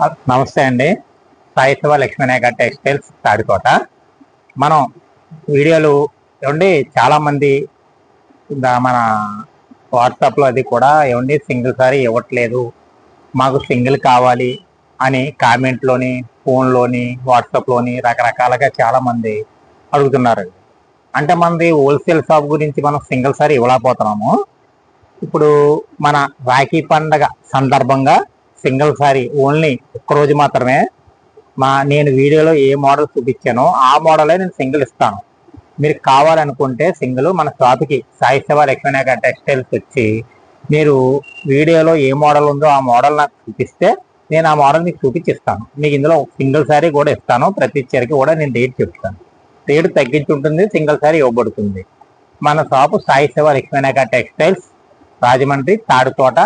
నమస్తే అండి. సాయిశివ లక్ష్మీనాయక టెక్స్టైల్స్ తాడికోట. మనం వీడియోలు ఏమండి చాలామంది దా- మన వాట్సాప్లో అది కూడా ఏమండి సింగిల్ సారీ ఇవ్వట్లేదు మాకు సింగిల్ కావాలి అని కామెంట్లోని ఫోన్లోని వాట్సాప్లోని రకరకాలుగా చాలామంది అడుగుతున్నారు. అంటే మనది హోల్సేల్ షాప్ గురించి మనం సింగిల్ సారీ ఇవ్వలేకపోతున్నాము. ఇప్పుడు మన రాఖీ పండగ సందర్భంగా సింగిల్ సారీ ఓన్లీ ఒక్కరోజు మాత్రమే. మా నేను వీడియోలో ఏ మోడల్ చూపించానో ఆ మోడలే నేను సింగిల్ ఇస్తాను. మీరు కావాలనుకుంటే సింగిల్ మన షాప్కి సాయి సేవ లక్ష్మీనాయక టెక్స్టైల్స్ వచ్చి మీరు వీడియోలో ఏ మోడల్ ఉందో ఆ మోడల్ నాకు చూపిస్తే నేను ఆ మోడల్ మీకు చూపించిస్తాను. మీకు ఇందులో సింగిల్ సారీ కూడా ఇస్తాను ప్రతి చీరకి కూడా నేను డేట్ చెప్తాను. రేటు తగ్గించి ఉంటుంది సింగిల్ సారీ ఇవ్వబడుతుంది. మన shop Sai Seva Lakshminayaka textiles Rajahmundry Tadutota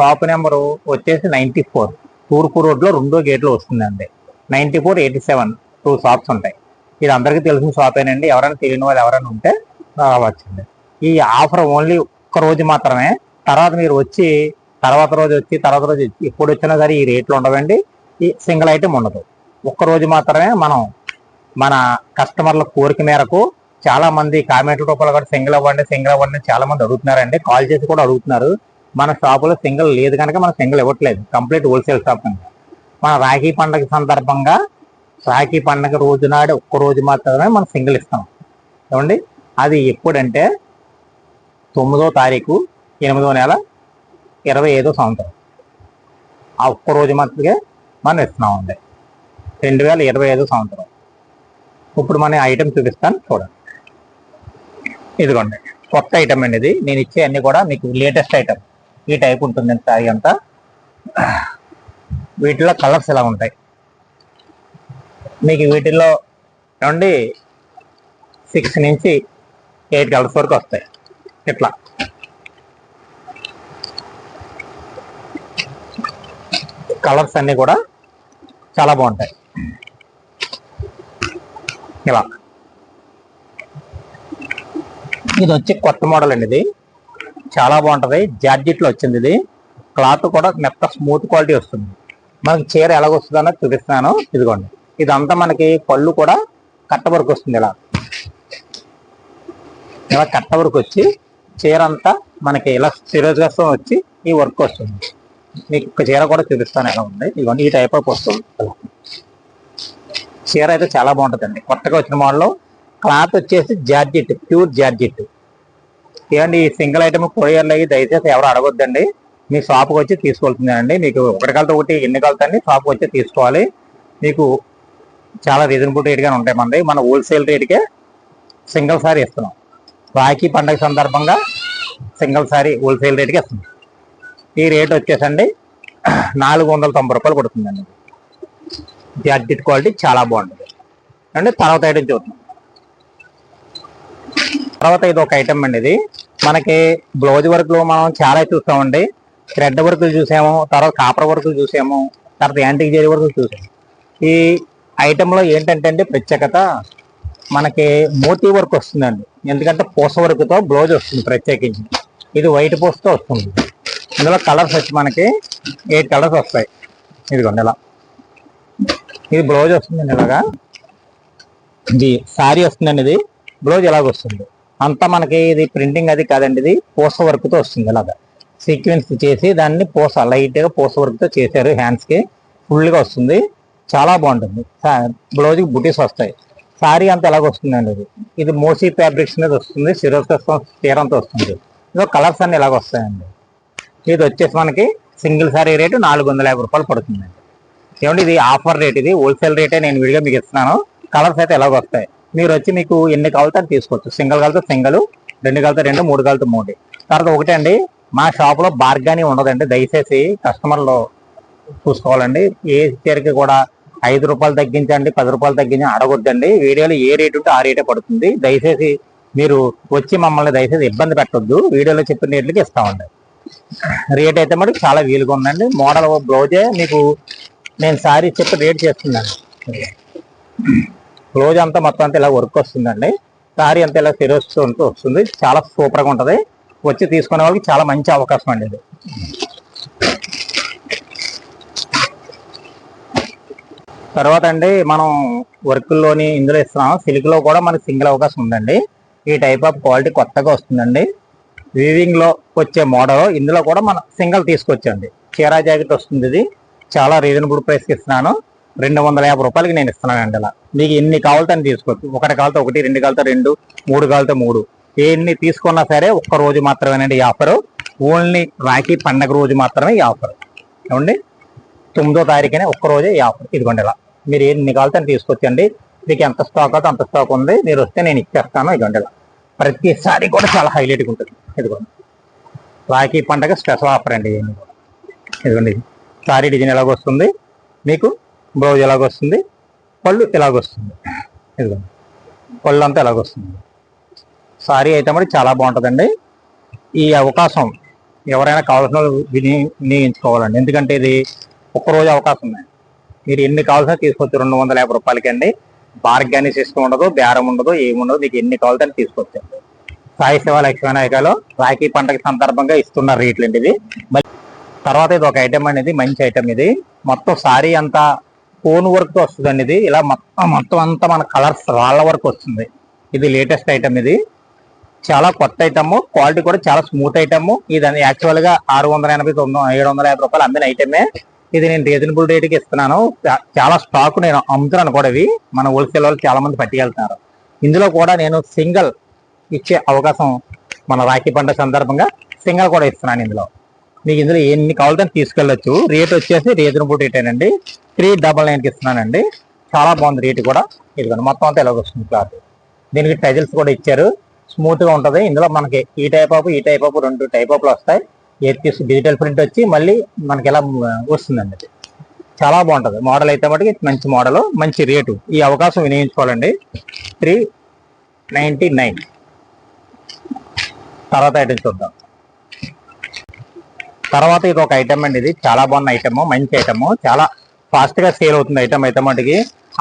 shop number వచ్చేసి నైన్టీ ఫోర్. తూర్పు రోడ్లో రెండో గేట్లో వస్తుందండి. Ninety four eighty seven two shops ఉంటాయి. ఇది అందరికీ తెలిసిన షాపేనండి ఎవరైనా తెలియని వాళ్ళు ఎవరైనా ఉంటే రావచ్చండి. ఈ ఆఫర్ ఓన్లీ ఒక్క రోజు మాత్రమే. తర్వాత మీరు వచ్చి తర్వాత రోజు వచ్చి తర్వాత రోజు వచ్చి ఎప్పుడు వచ్చినా సరే ఈ రేట్లు ఉండవండి. ఈ సింగిల్ ఐటెం ఉండదు. ఒక్క రోజు మాత్రమే మనం మన కస్టమర్ల కోరిక మేరకు చాలా మంది కామెంట్ల రూపంలో కూడా సింగిల్ అవ్వండి సింగిల్ అవ్వండి చాలా మంది అడుగుతున్నారండి. కాల్ చేసి కూడా అడుగుతున్నారు. మన షాపులో సింగిల్ లేదు కనుక మనం సింగిల్ ఇవ్వట్లేదు. కంప్లీట్ హోల్సేల్ షాప్ కనుక మన రాఖీ పండగ సందర్భంగా రాఖీ పండగ రోజు నాడు ఒక్క రోజు మాత్రమే మనం సింగిల్ ఇస్తాం. ఏమండి? అది ఎప్పుడంటే తొమ్మిదో తారీఖు ఎనిమిదో నెల ఇరవై ఐదో సంవత్సరం. ఆ ఒక్క రోజు మాత్రమే మనం ఇస్తున్నామండి. రెండు వేల ఇరవై ఐదో సంవత్సరం. ఇప్పుడు మన ఐటెం చూపిస్తాను చూడండి. ఇదిగోండి. కొత్త ఐటమ్ అండి ఇది. నేను ఇచ్చే అన్ని కూడా మీకు లేటెస్ట్ ఐటమ్ ఈ టైప్ ఉంటుంది సారీ అంతా. వీటిలో కలర్స్ ఇలా ఉంటాయి? మీకు వీటిల్లో ఏమండి? సిక్స్ నుంచి ఎయిట్ కలర్స్ వరకు వస్తాయి. ఇట్లా. కలర్స్ అన్నీ కూడా చాలా బాగుంటాయి. ఇలా. ఇది వచ్చి కొత్త మోడల్ అండి ఇది. చాలా బాగుంటుంది. జార్జిట్లో వచ్చింది ఇది. క్లాత్ కూడా మెత్త స్మూత్ క్వాలిటీ వస్తుంది. మనకి చీర ఎలాగొస్తుందన్నది చూపిస్తున్నాను. ఇదిగోండి. ఇదంతా మనకి పళ్ళు కూడా కట్ట వరకు వస్తుంది ఇలా. ఇలా కట్ట వరకు వచ్చి చీర అంతా మనకి ఇలా సిరోజ్గా వచ్చి ఈ వర్క్ వస్తుంది. మీకు చీర కూడా చూపిస్తాను ఎలా ఉంది. ఇదిగోండి ఈ టైప్ ఆఫ్ వస్తుంది చీర అయితే చాలా బాగుంటుందండి. కొత్తగా వచ్చిన మోడల్ క్లాత్ వచ్చేసి జార్జిట్ ప్యూర్ జార్జిట్. ఏమండి ఈ సింగిల్ ఐటమ్ కొరియర్లు అయ్యి దయచేసి ఎవరు అడగొద్దండి. మీ షాప్కి వచ్చి తీసుకెళ్తుందండి మీకు ఒకటి కలితో ఒకటి ఎన్ని కలుతండి షాప్కి వచ్చి తీసుకోవాలి. మీకు చాలా రీజనబుల్ రేట్గానే ఉంటాయి మనది. మన హోల్సేల్ రేట్కే సింగిల్ సారీ ఇస్తున్నాం. రాఖీ పండగ సందర్భంగా సింగిల్ సారీ హోల్సేల్ రేట్కి ఇస్తున్నాం. ఈ రేట్ వచ్చేసండి నాలుగు వందల తొంభై రూపాయలు పడుతుందండి. జార్జిట్ క్వాలిటీ చాలా బాగుంటుంది. అండి తర్వాత ఐటమ్ చూద్దాం. తర్వాత ఇది ఒక ఐటమ్ అండి ఇది. మనకి బ్లౌజ్ వర్క్లో మనం చాలా చూస్తామండి. థ్రెడ్ వర్కులు చూసాము తర్వాత కాపర్ వర్కులు చూసాము తర్వాత యాంటిక్ జరీ వర్కులు చూసాము. ఈ ఐటెంలో ఏంటంటే అండి ప్రత్యేకత మనకి మోతీ వర్క్ వస్తుందండి. ఎందుకంటే పూస వర్క్తో బ్లౌజ్ వస్తుంది ప్రత్యేకించి. ఇది వైట్ పూసతో వస్తుంది. ఇందులో కలర్స్ వచ్చి మనకి ఎయిట్ కలర్స్ వస్తాయి. ఇదిగోండి ఇలా. ఇది బ్లౌజ్ వస్తుందండి ఇలాగా. ఇది శారీ వస్తుందండి ఇది. బ్లౌజ్ ఇలాగ వస్తుంది అంతా మనకి ఇది ప్రింటింగ్ అది కాదండి ఇది పూస వర్క్తో వస్తుంది ఇలాగా సీక్వెన్స్ చేసి దాన్ని పూస లైట్గా పూస వర్క్తో చేశారు హ్యాండ్స్కి. ఫుల్గా వస్తుంది. చాలా బాగుంటుంది. బ్లౌజ్ బుటీస్ వస్తాయి. సారీ అంతా ఎలాగ వస్తుందండి ఇది. ఇది మోసీ ఫ్యాబ్రిక్స్ మీద వస్తుంది శిరోత్సవం తీరంతో వస్తుంది. ఇదో కలర్స్ అన్ని ఇలాగ వస్తాయండి. ఇది వచ్చేసి మనకి సింగిల్ సారీ రేటు నాలుగు వందల యాభై రూపాయలు పడుతుందండి. ఏమండి ఇది ఆఫర్ రేట్ ఇది? హోల్సేల్ రేటే నేను విడిగా మీకు ఇస్తున్నాను. కలర్స్ అయితే ఎలాగ వస్తాయి. మీరు వచ్చి మీకు ఎన్ని కావాలితే తీసుకోవచ్చు. సింగిల్ కలితే సింగిల్ రెండు కలితే రెండు మూడు కలితే మూడు. తర్వాత ఒకటే అండి మా షాప్లో బార్గానీ ఉండదండి. దయచేసి కస్టమర్లు చూసుకోవాలండి. ఏ చీరకి కూడా ఐదు రూపాయలు తగ్గించండి పది రూపాయలు తగ్గించి అడగొద్దండి. వీడియోలో ఏ రేటు ఉంటే ఆ రేటే పడుతుంది. దయచేసి మీరు వచ్చి మమ్మల్ని దయచేసి ఇబ్బంది పెట్టొద్దు. వీడియోలో చెప్పిన రేట్లకి ఇస్తామండి. రేట్ అయితే మరి చాలా వీలుగా ఉందండి. మోడల్ బ్లౌజే మీకు నేను సారీ చెప్పి రేట్ చేస్తున్నాను. క్లోజ్ అంతా మొత్తం అంతా ఇలా వర్క్ వస్తుందండి. సారీ అంతా ఇలా ఫిరోస్ ఉంటూ వస్తుంది. చాలా సూపర్గా ఉంటుంది. వచ్చి తీసుకునే వాళ్ళకి చాలా మంచి అవకాశం అండి ఇది. తర్వాత అండి మనం వర్క్లోని ఇందులో ఇస్తున్నాం. సిల్క్లో కూడా మనకి సింగిల్ అవకాశం ఉందండి. ఈ టైప్ ఆఫ్ క్వాలిటీ కొత్తగా వస్తుందండి. వీవింగ్లో వచ్చే మోడల్ ఇందులో కూడా మనం సింగిల్ తీసుకొచ్చండి. చీరా జాకెట్ వస్తుంది ఇది. చాలా రీజనబుల్ ప్రైస్కి ఇస్తున్నాను. రెండు వందల యాభై రూపాయలకి నేను ఇస్తున్నానండి అలా. మీకు ఎన్ని కావాలతో అని తీసుకోవచ్చు. ఒకటి కాలతో ఒకటి రెండు కావాలితే రెండు మూడు కాలతో మూడు. ఎన్ని తీసుకున్నా సరే ఒక్క రోజు మాత్రమేనండి ఈ ఆఫరు. ఓన్లీ రాఖీ పండగ రోజు మాత్రమే ఈ ఆఫర్. ఏమండి? తొమ్మిదో తారీఖునే ఒక్క రోజే ఈ ఆఫర్. ఇదిగోండి ఇలా మీరు ఎన్ని కావాలితే అని తీసుకొచ్చండి మీకు ఎంత స్టాక్ అవుతే అంత స్టాక్ ఉంది. మీరు వస్తే నేను ఇచ్చేస్తాను. ఇదిగోండి ఇలా ప్రతిసారి కూడా చాలా హైలైట్గా ఉంటుంది. ఇదిగోండి. రాఖీ పండగ స్పెషల్ ఆఫర్ అండి ఇదిగోండి. సారీ డిజైన్ ఎలాగొస్తుంది? మీకు బ్లౌజ్ ఎలాగొస్తుంది? పళ్ళు ఎలాగొస్తుంది? ఇదిగో. పళ్ళు అంతా ఎలాగొస్తుంది? సారీ అయితే మరి చాలా బాగుంటుందండి. ఈ అవకాశం ఎవరైనా కావాల్సిన వాళ్ళు విని వినియోగించుకోవాలండి. ఎందుకంటే ఇది ఒక్కరోజు అవకాశం ఉంది. మీరు ఎన్ని కావాల్సిన తీసుకోవచ్చు రెండు వందల యాభై రూపాయలకి అండి బార్గాని సిస్టమ్ ఉండదు బేరం ఉండదు ఏముండదు. మీకు ఎన్ని కావాలంటే తీసుకొచ్చండి తీసుకోవచ్చు సాయి శివ లక్ష్మీనాయకలో రాఖీ పండగ సందర్భంగా ఇస్తున్న రేట్లు అండి ఇది తర్వాత ఇది ఒక ఐటమ్ అనేది మంచి ఐటమ్ ఇది. మొత్తం సారీ అంతా ఫోన్ వర్క్ వస్తుందండి ఇది. ఇలా మొత్తం మొత్తం అంతా మన కలర్స్ రాళ్ళ వరకు వస్తుంది. ఇది లేటెస్ట్ ఐటమ్ ఇది. చాలా కొత్త ఐటమ్. క్వాలిటీ కూడా చాలా స్మూత్ ఐటమ్. ఇది యాక్చువల్గా ఆరు వందల ఎనభై తొమ్మిది ఏడు వందల యాభై రూపాయలు అమ్మిన ఐటమే. ఇది నేను రీజనబుల్ రేట్కి ఇస్తున్నాను. చాలా స్టాక్ నేను అమ్ముతున్నాను కూడా ఇవి. మన హోల్సేల్ వాళ్ళు చాలా మంది పట్టుకెళ్తున్నారు ఇందులో కూడా నేను సింగిల్ ఇచ్చే అవకాశం మన రాఖీ పండుగ సందర్భంగా సింగిల్ కూడా ఇస్తున్నాను ఇందులో. మీకు ఇందులో ఎన్ని కావాలంటే తీసుకెళ్ళచ్చు. రేట్ వచ్చేసి రీజనబుల్ రేట్ అండి త్రీ డబల్ నైన్కి ఇస్తున్నానండి. చాలా బాగుంది రేట్ కూడా. ఇదిగోండి మొత్తం అంతా ఇలాగ వస్తుంది క్లాత్. దీనికి టైజిల్స్ కూడా ఇచ్చారు. స్మూత్గా ఉంటుంది. ఇందులో మనకి ఈ టైప్ ఆఫ్ ఈ టైప్ ఆఫ్ రెండు టైప్ ఆఫ్లు వస్తాయి. ఏది డిజిటల్ ప్రింట్ వచ్చి మళ్ళీ మనకి ఇలా వస్తుందండి చాలా బాగుంటుంది. మోడల్ అయితే మటుకి మంచి మోడల్ మంచి రేటు. ఈ అవకాశం వినియోగించుకోవాలండి. Three ninety nine. తర్వాత ఐటమ్ చూద్దాం. తర్వాత ఇది ఒక ఐటమ్ అండి ఇది. చాలా బాగున్న ఐటమ్ మంచి ఐటమ్ చాలా ఫాస్ట్గా సేల్ అవుతుంది ఐటమ్ అయితే మటుకి.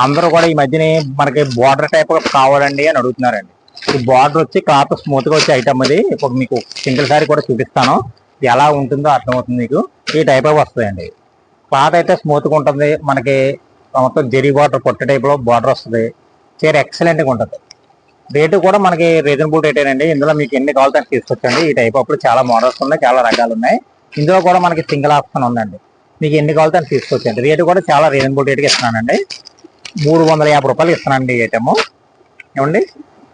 అందరూ కూడా ఈ మధ్యన మనకి బార్డర్ టైప్ కావాలండి అని అడుగుతున్నారండి. ఈ బార్డర్ వచ్చి క్లాత్ స్మూత్గా వచ్చే ఐటమ్ ఇది ఇప్పుడు మీకు సింగిల్ సారీ కూడా చూపిస్తాను. ఎలా ఉంటుందో అర్థమవుతుంది మీకు. ఈ టైప్ ఆఫ్ వస్తాయండి క్లాత్ అయితే స్మూత్గా ఉంటుంది. మనకి మొత్తం జెరీ బార్డర్ పొట్ట టైప్లో బార్డర్ వస్తుంది. చీర ఎక్సలెంట్గా ఉంటుంది. రేటు కూడా మనకి రీజనబుల్ రేటేనండి అండి ఇందులో మీకు ఎన్ని కావాలంటే తీసుకొచ్చండి. ఈ టైప్ అప్పుడు చాలా మోడల్స్ ఉన్నాయి చాలా రకాలు ఉన్నాయి ఇందులో కూడా మనకి సింగిల్ ఆప్షన్ ఉందండి. మీకు ఎన్ని కావాలంటే అన్ని తీసుకొచ్చండి రేటు కూడా చాలా రీజనబుల్ రేట్కి ఇస్తున్నానండి. మూడు వందల యాభై రూపాయలు ఇస్తున్నానండి ఈ ఐటమ్ ఏమండి?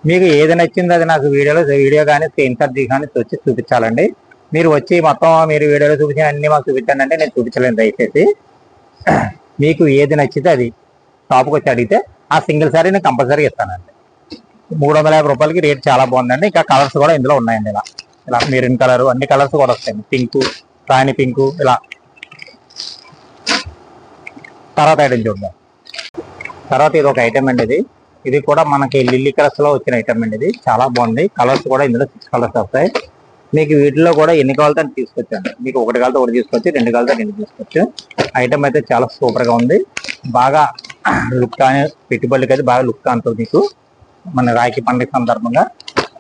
మీకు ఏది నచ్చిందో అది నాకు వీడియోలో వీడియో కానీ స్క్రీన్ షాట్ కానీ వచ్చి చూపించాలండి. మీరు వచ్చి మొత్తం మీరు వీడియోలో చూపించిన అన్ని మాకు చూపించండి అంటే నేను చూపించలేను దయచేసి. మీకు ఏది నచ్చితే అది షాప్కి వచ్చి అడిగితే ఆ సింగిల్ సారీ నేను కంపల్సరీ ఇస్తానండి. మూడు వందల యాభై రూపాయలకి రేట్ చాలా బాగుందండి. ఇంకా కలర్స్ కూడా ఇందులో ఉన్నాయండి ఇలా. ఇలా మెరూన్ కలర్ అన్ని కలర్స్ కూడా వస్తాయండి. పింక్ రాణి పింకు ఇలా. తర్వాత ఐటమ్ చూద్దాం. తర్వాత ఇది ఒక ఐటెం అండి ఇది. ఇది కూడా మనకి లిల్లీ కలర్స్లో వచ్చిన ఐటమ్ అండి ఇది. చాలా బాగుంది. కలర్స్ కూడా ఇందులో సిక్స్ కలర్స్ వస్తాయి. మీకు వీటిలో కూడా ఎన్ని కావాలతో తీసుకొచ్చాను. మీకు ఒకటి కాలతో ఒకటి తీసుకొచ్చి రెండు కాలతో రెండు తీసుకోవచ్చు ఐటమ్ అయితే చాలా సూపర్గా ఉంది. బాగా లుక్ కానీ పెట్టుబడులకి అయితే బాగా లుక్ అంటుంది మీకు. మన రాఖీ పండుగ సందర్భంగా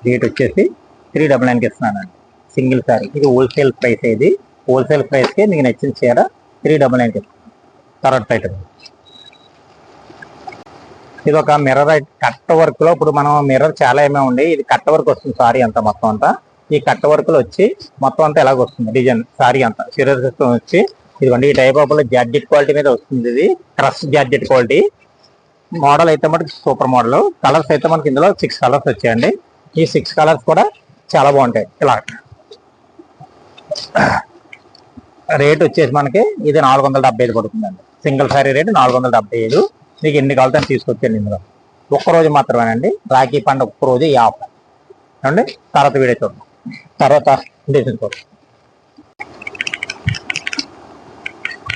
రేట్ వచ్చేసి త్రీ డబల్ నైన్కి ఇస్తున్నానండి. సింగిల్ సారీ ఇది హోల్సేల్ ప్రైస్ ఇది. హోల్సేల్ ప్రైస్కి మీకు నచ్చిన చీర త్రీ డబల్ నైన్కి ఇస్తున్నాను తర్వాత ఇది ఒక మిర్రర్ కట్ట వర్క్లో ఇప్పుడు మనం మిర్రర్ చాలా ఏమే ఉండి ఇది కట్ట వర్క్ వస్తుంది సారీ అంతా మొత్తం అంతా. ఈ కట్ట వర్క్లో వచ్చి మొత్తం అంతా ఎలాగ వస్తుంది? డిజైన్ సారీ అంతా. సిరర్ సిస్టమ్ వచ్చి ఇదిగోండి ఈ టైప్ ఆఫ్ జాడ్జెట్ క్వాలిటీ మీద వస్తుంది ఇది. క్రష్ జాడ్జెట్ క్వాలిటీ మోడల్ అయితే మనకి సూపర్ మోడల్ కలర్స్ అయితే మనకి ఇందులో సిక్స్ కలర్స్ వచ్చాయండి. ఈ సిక్స్ కలర్స్ కూడా చాలా బాగుంటాయి. ఇలా. రేట్ వచ్చేసి మనకి ఇది నాలుగు వందల డెబ్బై ఐదు పడుతుందండి. సింగిల్ సారీ రేటు నాలుగు వందల డెబ్బై ఐదు. మీకు ఎన్ని కావాలితే తీసుకొచ్చాను ఇందులో. ఒక్క రోజు మాత్రమేనండి. రాఖీ పండుగ ఒక్క రోజు ఈ ఆఫర్. అండి తర్వాత వీడియో చూడండి తర్వాత డిజైన్ చూడండి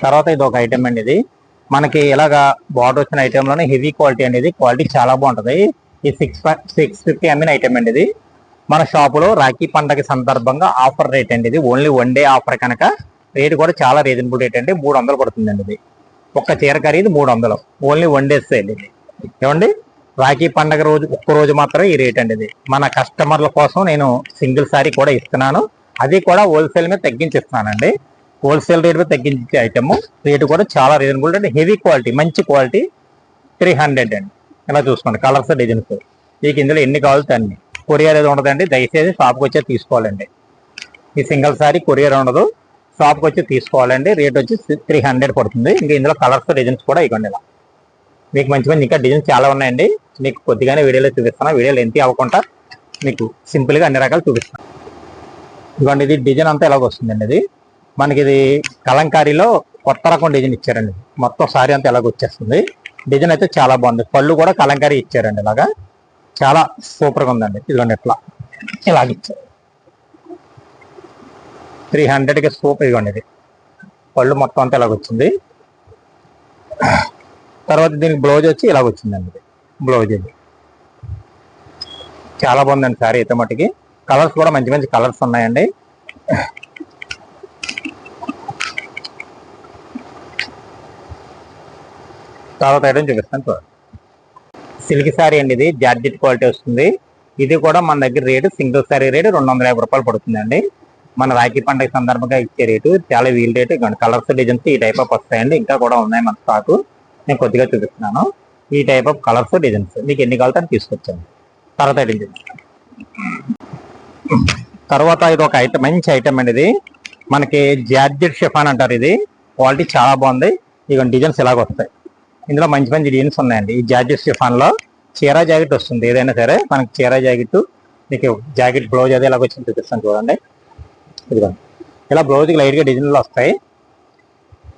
తర్వాత ఇది ఒక ఐటెం అండి ఇది. మనకి ఇలాగా బార్డర్ వచ్చిన ఐటెంలోనే హెవీ క్వాలిటీ అనేది క్వాలిటీ చాలా బాగుంటుంది. ఈ సిక్స్ సిక్స్ ఫిఫ్టీ అమ్మిన ఐటమ్ అండి ఇది. మన షాపులో రాఖీ పండగ సందర్భంగా ఆఫర్ రేట్ అండి ఇది. ఓన్లీ వన్ డే ఆఫర్ కనుక రేట్ కూడా చాలా రీజనబుల్ రేట్ అండి. మూడు వందలు పడుతుందండి ఇది. ఒక్క చీర ఖరీదు మూడు వందలు. ఓన్లీ వన్ డేస్ సేల్ ఇది. ఏమండి? రాఖీ పండగ రోజు ఒక్క రోజు మాత్రమే ఈ రేట్ అండి ఇది. మన కస్టమర్ల కోసం నేను సింగిల్ సారీ కూడా ఇస్తున్నాను. అది కూడా హోల్సేల్ మీద తగ్గించి ఇస్తున్నానండి హోల్సేల్ రేట్ మీద తగ్గించే ఐటమ్ రేటు కూడా చాలా రీజనబుల్ అండి. హెవీ క్వాలిటీ మంచి క్వాలిటీ త్రీ హండ్రెడ్ అండి. ఇలా చూసుకోండి. కలర్స్ డిజైన్స్ మీకు ఇందులో ఎన్ని కావాలితే అన్ని. కొరియర్ ఏది ఉండదండి. దయచేసి షాప్కి వచ్చే తీసుకోవాలండి. ఈ సింగిల్ సారీ కొరియర్ ఉండదు. షాప్కి వచ్చి తీసుకోవాలండి. రేట్ వచ్చి త్రీ హండ్రెడ్ పడుతుంది. ఇంకా ఇందులో కలర్స్ డిజైన్స్ కూడా ఇవ్వండి ఇలా. మీకు మంచి మంచి ఇంకా డిజైన్స్ చాలా ఉన్నాయండి. మీకు కొద్దిగానే వీడియోలో చూపిస్తాను. వీడియోలు ఎంత అవ్వకుండా మీకు సింపుల్గా అన్ని రకాలు చూపిస్తాను. ఇదిగోండి ఇది డిజైన్ అంతా ఎలాగ వస్తుందండి ఇది. మనకి ఇది కలంకారీలో కొత్త రకం డిజైన్ ఇచ్చారండి. మొత్తం సారీ అంతా ఎలాగ వచ్చేస్తుంది. డిజైన్ అయితే చాలా బాగుంది. పళ్ళు కూడా కలంకారీ ఇచ్చారండి ఇలాగా. చాలా సూపర్గా ఉందండి. ఇదిగోండి ఇట్లా. ఇలాగ ఇచ్చారు. త్రీ హండ్రెడ్కి స్కోప్ ఇవ్వండి ఇది. పళ్ళు మొత్తం అంతా ఇలాగ వచ్చింది తర్వాత దీనికి బ్లౌజ్ వచ్చి ఇలాగొచ్చిందండి ఇది. బ్లౌజ్ ఇది. చాలా బాగుందండి శారీ అయితే మట్టికి కలర్స్ కూడా మంచి మంచి కలర్స్ ఉన్నాయండి. తర్వాత ఐటమ్ చూపిస్తాను చూడండి సిల్క్ శారీ అండి ఇది. జార్జెట్ క్వాలిటీ వస్తుంది. ఇది కూడా మన దగ్గర రేటు సింగిల్ శారీ రేటు రెండు వందల యాభై రూపాయలు పడుతుందండి. మన రాఖీ పండుగ సందర్భంగా ఇచ్చే రేటు చాలా వీల్ రేటు. కలర్స్ డిజైన్స్ ఈ టైప్ ఆఫ్ వస్తాయండి. ఇంకా కూడా ఉన్నాయి మన స్టాకు నేను కొద్దిగా చూపిస్తున్నాను. ఈ టైప్ ఆఫ్ కలర్స్ డిజైన్స్ మీకు ఎన్ని కావాలి అని తీసుకొచ్చాను. తర్వాత డిజైన్ తర్వాత ఇది ఒక ఐటమ్ మంచి ఐటమ్ అండి ఇది. మనకి జార్జెట్ షిఫాన్ అంటారు ఇది. క్వాలిటీ చాలా బాగుంది. ఇక డిజైన్స్ ఇలాగ వస్తాయి. ఇందులో మంచి మంచి డిజైన్స్ ఉన్నాయండి. ఈ జార్జెట్ షిఫాన్లో చీరా జాకెట్ వస్తుంది. ఏదైనా సరే మనకి చీరా జాకెట్ మీకు జాకెట్ బ్లౌజ్ అది ఇలాగ వచ్చింది చూపిస్తాను చూడండి. ఇదిగోండి ఇలా బ్లౌజ్కి లైట్గా డిజైన్లు వస్తాయి.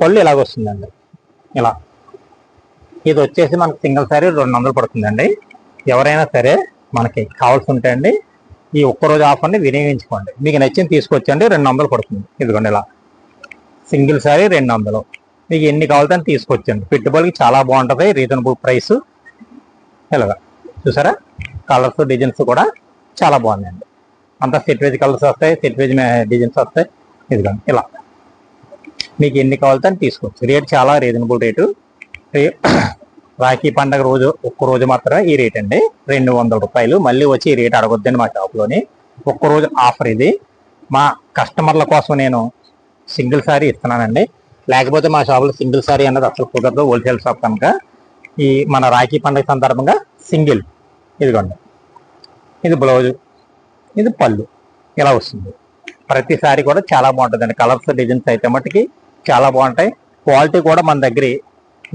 పళ్ళు ఇలాగ వస్తుందండి. ఇలా. ఇది వచ్చేసి మనకు సింగిల్ సారీ రెండు వందలు పడుతుందండి. ఎవరైనా సరే మనకి కావాల్సి ఉంటాయండి ఈ ఒక్కరోజు ఆఫర్ని వినియోగించుకోండి. మీకు నచ్చింది తీసుకొచ్చండి రెండు వందలు పడుతుంది. ఇదిగోండి ఇలా. సింగిల్ సారీ రెండు వందలు. మీకు ఎన్ని కావాలంటే తీసుకొచ్చండి. పెట్టుబడికి చాలా బాగుంటుంది రీజనబుల్ ప్రైస్. ఇలాగా. చూసారా? కలర్స్ డిజైన్స్ కూడా చాలా బాగున్నాయండి. అంతా సెట్ వేజ్ కలర్స్ వస్తాయి సెట్ వేజ్ డిజైన్స్ వస్తాయి. ఇదిగోండి ఇలా. మీకు ఎన్ని కావాలితే అని తీసుకోవచ్చు. రేట్ చాలా రీజనబుల్ రేటు రాఖీ పండగ రోజు ఒక్క రోజు మాత్రమే ఈ రేట్ అండి. రెండు వందల రూపాయలు. మళ్ళీ వచ్చి ఈ రేట్ అడగొద్దండి మా షాప్లోని. ఒక్క రోజు ఆఫర్ ఇది. మా కస్టమర్ల కోసం నేను సింగిల్ సారీ ఇస్తున్నానండి. లేకపోతే మా షాపులో సింగిల్ సారీ అన్నది అసలు కుదరదు. హోల్సేల్ షాప్ కనుక. ఈ మన రాఖీ పండగ సందర్భంగా సింగిల్. ఇదిగోండి. ఇది బ్లౌజు ఇది పళ్ళు. ఇలా వస్తుంది. ప్రతిసారి కూడా చాలా బాగుంటుందండి. కలర్స్ డిజైన్స్ అయితే మట్టుకి చాలా బాగుంటాయి. క్వాలిటీ కూడా మన దగ్గర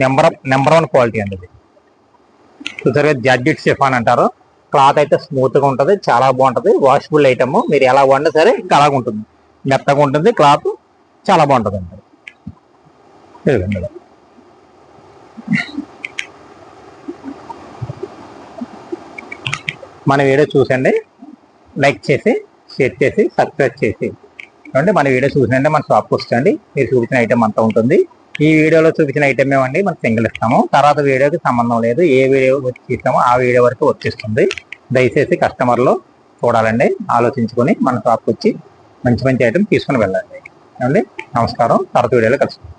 నెంబర్ నెంబర్ వన్ క్వాలిటీ అండి ఇది. చూసారుగా జడ్జిట్ షిఫాన్ అంటారు. క్లాత్ అయితే స్మూత్గా ఉంటుంది చాలా బాగుంటుంది. వాషబుల్ ఐటమ్ మీరు ఎలా వండినా సరే ఇంకా అలాగ ఉంటుంది. మెత్తగా ఉంటుంది క్లాత్ చాలా బాగుంటుంది అండి మన వీడియో చూసండి లైక్ చేసి షేర్ చేసి సబ్స్క్రైబ్ చేసి. చూడండి మన వీడియో చూసినండి మన షాప్కి వస్తుంది మీరు చూపించిన ఐటమ్ అంతా ఉంటుంది. ఈ వీడియోలో చూపించిన ఐటమ్ ఏమండి? మనం సింగిల్ ఇస్తాము. తర్వాత వీడియోకి సంబంధం లేదు. ఏ వీడియో వచ్చి ఇస్తామో ఆ వీడియో వరకు వచ్చేస్తుంది. దయచేసి కస్టమర్లు చూడాలండి. ఆలోచించుకొని మన షాప్కి వచ్చి మంచి మంచి ఐటమ్ తీసుకుని వెళ్ళండి. ఏమండి? నమస్కారం. తర్వాత వీడియోలో కలుసుకుందాం.